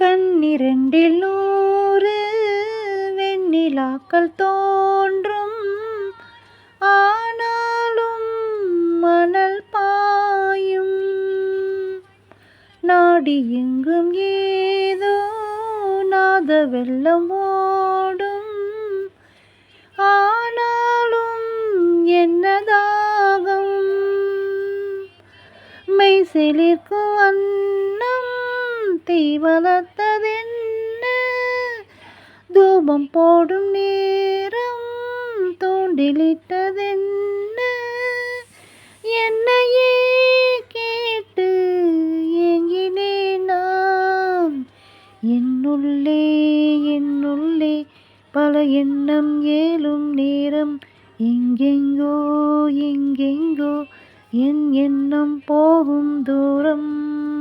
கண்ணிரண்டில் நூறு வெண்ணிலாக்கள் தோன்றும். ஆனாலும் மணல் பாயும். நாடி எங்கும் ஏதோ நாத வெள்ளம் ஓடும். ஆனாலும் என்னதாகும்? மெய் சிலிர்க்கும் அன்னம் தீ வளர்த்ததென்ன தூபம் போடும் நேரம் தூண்டிலிட்டதென்ன என்னையே கேட்டு எங்கினே நான். என்னுள்ளே என்னுள்ளே பல எண்ணம் ஏலும் நேரம். எங்கெங்கோ எங்கெங்கோ என் எண்ணம் போகும் தூரம்.